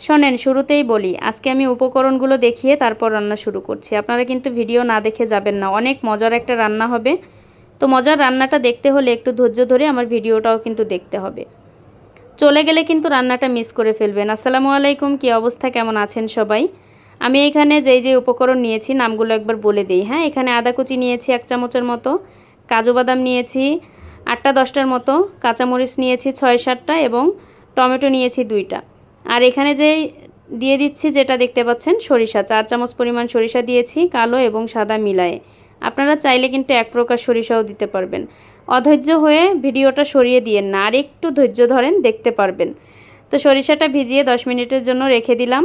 শোনেন, শুরুতেই বলি, আজকে আমি উপকরণগুলো দেখিয়ে তারপর রান্না শুরু করছি। আপনারা কিন্তু ভিডিও না দেখে যাবেন না। অনেক মজার একটা রান্না হবে। তো মজার রান্নাটা দেখতে হলে একটু ধৈর্য ধরে আমার ভিডিওটাও কিন্তু দেখতে হবে। চলে গেলে কিন্তু রান্নাটা মিস করে ফেলবেন। আসসালামু আলাইকুম, কী অবস্থা? কেমন আছেন সবাই? আমি এখানে যেই যে উপকরণ নিয়েছি, নামগুলো একবার বলে দিই হ্যাঁ? এখানে আদা কুচি নিয়েছি এক চামচের মতো, কাজু বাদাম নিয়েছি আটটা দশটার মতো, কাঁচামরিচ নিয়েছি ছয় সাতটা এবং টমেটো নিয়েছি দুইটা। আর এখানে যে দিয়ে দিচ্ছি যেটা দেখতে পাচ্ছেন, সরিষা। চার চামচ পরিমাণ সরিষা দিয়েছি, কালো এবং সাদা মিলায়ে। আপনারা চাইলে কিন্তু এক প্রকার সরিষাও দিতে পারবেন। অধৈর্য হয়ে ভিডিওটা সরিয়ে দিয়েন না, আর একটু ধৈর্য ধরেন, দেখতে পারবেন। তো সরিষাটা ভিজিয়ে দশ মিনিটের জন্য রেখে দিলাম।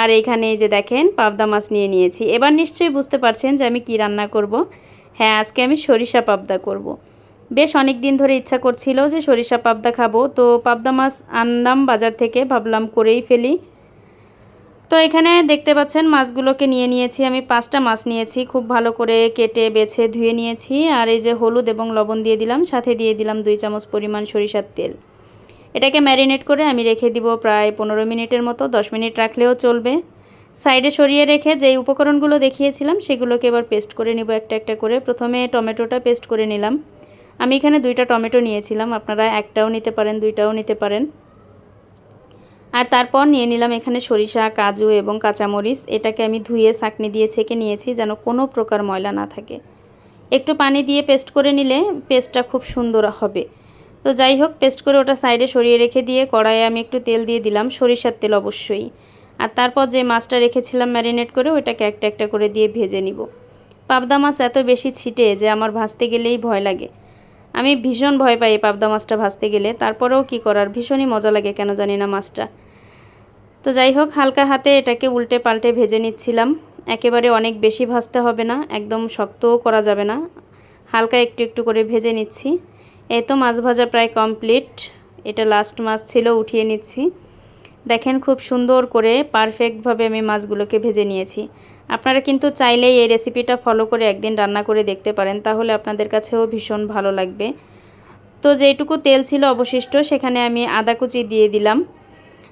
আর এইখানে যে দেখেন, পাবদা মাছ নিয়ে নিয়েছি। এবার নিশ্চয়ই বুঝতে পারছেন যে আমি কি রান্না করব। হ্যাঁ আজকে আমি সরিষা পাবদা করব। বেশ অনেক দিন ধরে ইচ্ছা করছিল যে সরিষা পাবদা খাব, তো পাবদা মাছ আনলাম বাজার থেকে, ভাবলাম করেই ফেলি। তো এখানে দেখতে পাচ্ছেন মাছগুলোকে নিয়ে নিয়েছি, আমি পাঁচটা মাছ নিয়েছি, খুব ভালো করে কেটে, বেছে, ধুয়ে নিয়েছি, আর এই যে হলুদ এবং লবণ দিয়ে দিলাম, সাথে দিয়ে দিলাম দুই চামচ পরিমাণ সরিষার তেল। এটাকে ম্যারিনেট করে আমি রেখে দিব প্রায় পনেরো মিনিটের মতো, দশ মিনিট রাখলেও চলবে। সাইডে সরিয়ে রেখে যেই উপকরণগুলো দেখিয়েছিলাম, সেগুলোকে এবার পেস্ট করে নিব একটা একটা করে। প্রথমে টমেটোটা পেস্ট করে নিলাম। আমি এখানে দুইটা টমেটো নিয়েছিলাম, আপনারা একটাও নিতে পারেন, দুইটাও নিতে পারেন। আর তারপর নিয়ে নিলাম এখানে সরিষা, কাজু এবং কাঁচামরিচ। এটাকে আমি ধুয়ে চাকনি দিয়ে ছেঁকে নিয়েছি যেন কোনো প্রকার ময়লা না থাকে। একটু পানি দিয়ে পেস্ট করে নিলে পেস্টটা খুব সুন্দর হবে। তো যাই হোক, পেস্ট করে ওটা সাইডে সরিয়ে রেখে দিয়ে কড়াইয়ে আমি একটু তেল দিয়ে দিলাম, সরিষার তেল অবশ্যই। আর তারপর যে মাছটা রেখেছিলাম ম্যারিনেট করে, ওইটাকে একটা একটা করে দিয়ে ভেজে নিব। পাবদা মাছ এত বেশি ছিটে যে আমার ভাজতে গেলেই ভয় লাগে। আমি ভীষণ ভয় পাই পাবদা মাছটা ভাজতে গেলে। তারপরেও কি করার? ভীষণই মজা লাগে কেন জানি না মাছটা। তো যাই হোক, হালকা হাতে এটাকে উল্টে পাল্টে ভেজে নিচ্ছিলাম। একেবারে অনেক বেশি ভাজতে হবে না, একদম শক্তও করা যাবে না। হালকা একটু একটু করে ভেজে নিচ্ছি। এই তো মাছ ভাজা প্রায় কমপ্লিট। এটা লাস্ট মাছ ছিল, উঠিয়ে নিচ্ছি। দেখেন খুব সুন্দর করে পারফেক্টভাবে আমি মাছগুলোকে ভেজে নিয়েছি। আপনারা কিন্তু চাইলেই এই রেসিপিটা ফলো করে একদিন রান্না করে দেখতে পারেন, তাহলে আপনাদের কাছেও ভীষণ ভালো লাগবে। তো যেটুকু তেল ছিল অবশিষ্ট, সেখানে আমি আদা কুচি দিয়ে দিলাম।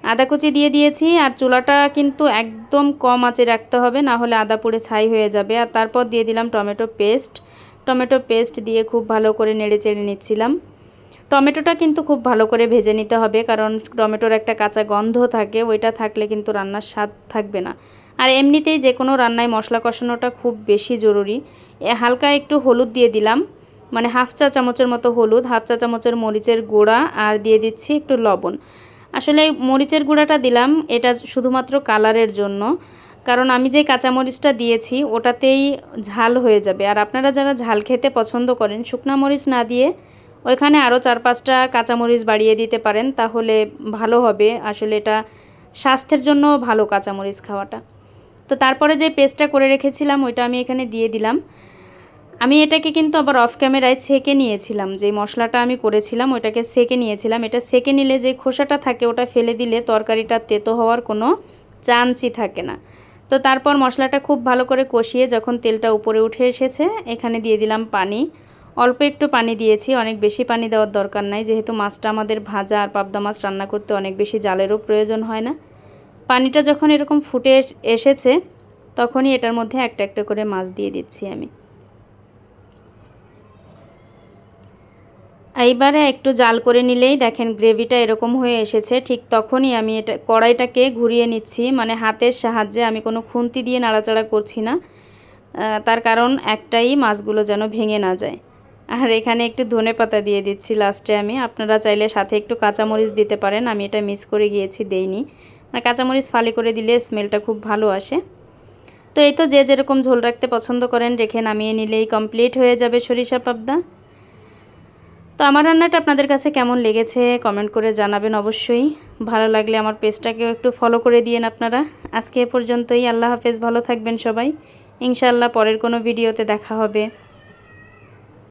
আদা কুচি দিয়ে দিয়েছি, আর চুলাটা কিন্তু একদম কম আঁচে রাখতে হবে, না হলে আদা পুড়ে ছাই হয়ে যাবে। আর তারপর দিয়ে দিলাম টমেটো পেস্ট। টমেটো পেস্ট দিয়ে খুব ভালো করে নেড়ে চেড়ে নিচ্ছিলাম। টমেটোটা কিন্তু খুব ভালো করে ভেজে নিতে হবে, কারণ টমেটোর একটা কাঁচা গন্ধ থাকে, ওইটা থাকলে কিন্তু রান্নার স্বাদ থাকবে না। আর এমনিতেই যে কোনো রান্নায় মশলা কষানোটা খুব বেশি জরুরি। হালকা একটু হলুদ দিয়ে দিলাম মানে হাফ চা চামচের মতো হলুদ, হাফ চা চামচের মরিচের গুঁড়া, আর দিয়ে দিচ্ছি একটু লবণ। আসলে মরিচের গুঁড়াটা দিলাম, এটা শুধুমাত্র কালারের জন্য, কারণ আমি যে কাঁচামরিচটা দিয়েছি, ওটাতেই ঝাল হয়ে যাবে। আর আপনারা যারা ঝাল খেতে পছন্দ করেন, শুকনা মরিচ না দিয়ে ওইখানে আরও চার পাঁচটা কাঁচামরিচ বাড়িয়ে দিতে পারেন, তাহলে ভালো হবে। আসলে এটা স্বাস্থ্যের জন্য ভালো কাঁচামরিচ খাওয়াটা। তো তারপরে যে পেস্টটা করে রেখেছিলাম, ওইটা আমি এখানে দিয়ে দিলাম। আমি এটাকে কিন্তু আবার অফ ক্যামেরায় সেকে নিয়েছিলাম। যে মশলাটা আমি করেছিলাম, ওইটাকে সেকে নিয়েছিলাম। এটা সেকে নিলে যে খোসাটা থাকে, ওটা ফেলে দিলে তরকারিটা তেতো হওয়ার কোনো চান্সই থাকে না। তো তারপর মশলাটা খুব ভালো করে কষিয়ে যখন তেলটা উপরে উঠে এসেছে, এখানে দিয়ে দিলাম পানি। অল্প একটু পানি দিয়েছি, অনেক বেশি পানি দেওয়ার দরকার নাই। যেহেতু মাছটা আমাদের ভাজা আর পাবদা মাছ রান্না করতে অনেক বেশি জালেরও প্রয়োজন হয় না। পানিটা যখন এরকম ফুটে এসেছে, তখনই এটার মধ্যে একটা একটা করে মাছ দিয়ে দিচ্ছি আমি। এইবারে একটু জাল করে নিলেই দেখেন গ্রেভিটা এরকম হয়ে এসেছে। ঠিক তখনই আমি এটা কড়াইটাকে ঘুরিয়ে নিচ্ছি। মানে হাতের সাহায্যে আমি কোনো খুন্তি দিয়ে নাড়াচাড়া করছি না। তার কারণ একটাই মাছগুলো যেন ভেঙে না যায়। আর এখানে একটু ধনে পাতা দিয়ে দিচ্ছি লাস্টে আমি। আপনারা চাইলে সাথে একটু কাঁচামরিচ দিতে পারেন, আমি এটা মিস করে গিয়েছি, দেইনি। মানে কাঁচামরিচ ফালি করে দিলে স্মেলটা খুব ভালো আসে। তো এই তো যে যেরকম ঝোল রাখতে পছন্দ করেন রেখে নামিয়ে নিলেই কমপ্লিট হয়ে যাবে সরিষা পাবদা। তো আমার রান্নাটা আপনাদের কাছে কেমন লেগেছে কমেন্ট করে জানাবেন অবশ্যই। ভালো লাগলে আমার পেজটাকেও একটু ফলো করে দিয়েন আপনারা। আজকে এ পর্যন্তই, আল্লাহ হাফেজ, ভালো থাকবেন সবাই। ইনশাআল্লাহ পরের কোনো ভিডিওতে দেখা হবে।